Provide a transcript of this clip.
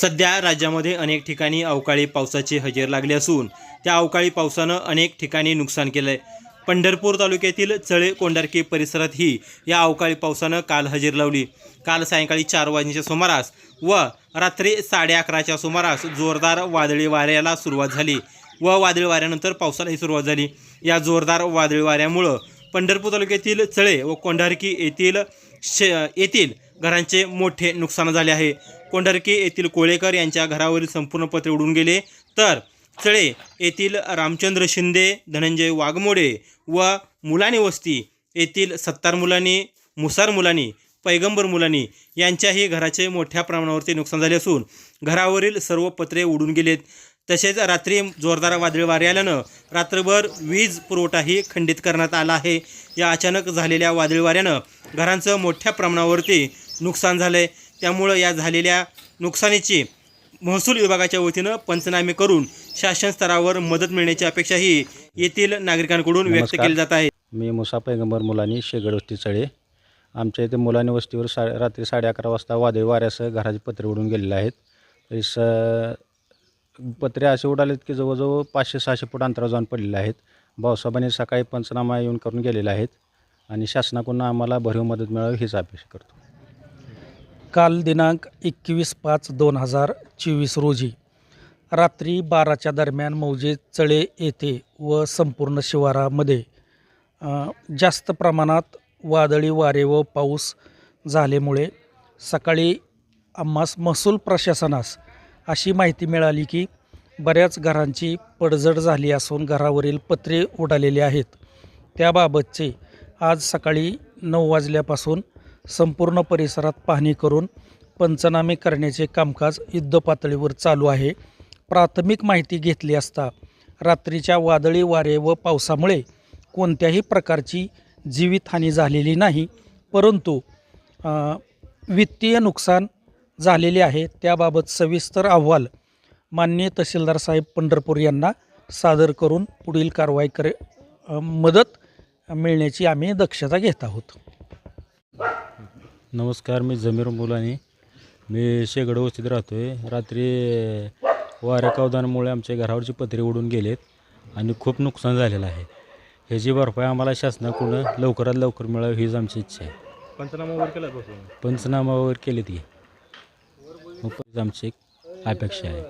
सध्या राज्यामध्ये अनेक ठिकाणी अवकाळी पावसाची हजेर लागली असून त्या अवकाळी पावसानं अनेक ठिकाणी नुकसान केलं आहे पंढरपूर तालुक्यातील चळे कोंडारकी परिसरातही या अवकाळी पावसानं काल हजेर लावली. काल सायंकाळी चार वाजेच्या सुमारास व रात्री साडे अकराच्या सुमारास जोरदार वादळी वाऱ्याला सुरुवात झाली व वादळी वाऱ्यानंतर पावसालाही सुरुवात झाली. या जोरदार वादळी वाऱ्यामुळं पंढरपूर तालुक्यातील चळे व कोंढारकी येथील शे येथील घरांचे मोठे नुकसान झाले आहे. कोंढरके येथील कोळेकर यांच्या घरावरील संपूर्ण पत्रे उडून गेले. तर चळे येथील रामचंद्र शिंदे धनंजय वाघमोडे व मुलानी वस्ती येथील सत्तार मुलांनी मुसार मुलांनी पैगंबर मुलांनी यांच्याही घराचे मोठ्या प्रमाणावरती नुकसान झाले असून घरावरील सर्व पत्रे उडून गेलेत. तसेच रात्री जोरदार वादळी वारे आल्यानं रात्रभर वीज पुरवठाही खंडित करण्यात आला आहे. या अचानक झालेल्या वादळी वाऱ्यानं घरांचं मोठ्या प्रमाणावरती नुकसान झालं आहे त्यामुळं या झालेल्या नुकसानीची महसूल विभागाच्या वतीनं पंचनामे करून शासन स्तरावर मदत मिळण्याची अपेक्षाही येथील नागरिकांकडून व्यक्त. केली जात आहे. मी मुसा पैगंबर मुलांनी शेगड वस्ती चळे. आमच्या इथे मुलांनी वस्तीवर सा रात्री साडे अकरा वाजता वादळी वाऱ्यासह घराचे पत्रे उडून गेलेले आहेत. तरी स पत्रे असे उडालेत की जवळजवळ पाचशे सहाशे फूट अंतरावर जाऊन पडलेले आहेत. भाऊसाहेबांनी सकाळी पंचनामा येऊन करून गेलेले आहेत आणि शासनाकडून आम्हाला भरीव मदत मिळावी हीच अपेक्षा करतो. काल दिनांक एकवीस पाच दोन हजार चोवीस रोजी रात्री बाराच्या दरम्यान मौजे चळे येथे व संपूर्ण शिवारामध्ये जास्त प्रमाणात वादळी वारे व पाऊस झाल्यामुळे सकाळी आम्हास महसूल प्रशासनास अशी माहिती मिळाली की बऱ्याच घरांची पडझड झाली असून घरावरील पत्रे उडालेले आहेत. त्याबाबतचे आज सकाळी नऊ वाजल्यापासून संपूर्ण परिसरात पाहणी करून पंचनामे करण्याचे कामकाज युद्धपातळीवर चालू आहे. प्राथमिक माहिती घेतली असता रात्रीच्या वादळी वारे व पावसामुळे कोणत्याही प्रकारची जीवितहानी झालेली नाही परंतु वित्तीय नुकसान झालेले आहे त्याबाबत सविस्तर अहवाल माननीय तहसीलदार साहेब पंढरपूर यांना सादर करून पुढील कारवाई करे मदत मिळण्याची आम्ही दक्षता घेत आहोत. नमस्कार मी जमीर मुलानी. मी शेगड वस्तीत राहतो आहे रात्री वाऱ्या कवदानामुळे आमच्या घरावरची पत्रे उडून गेलेत आणि खूप नुकसान झालेलं आहे. ह्याची भरपाई आम्हाला शासनाकडून लवकरात लवकर मिळावी हीच आमची इच्छा आहे. पंचनामा वगैरे केला पंचनामा वगैरे केले ती आमची एक अपेक्षा आहे.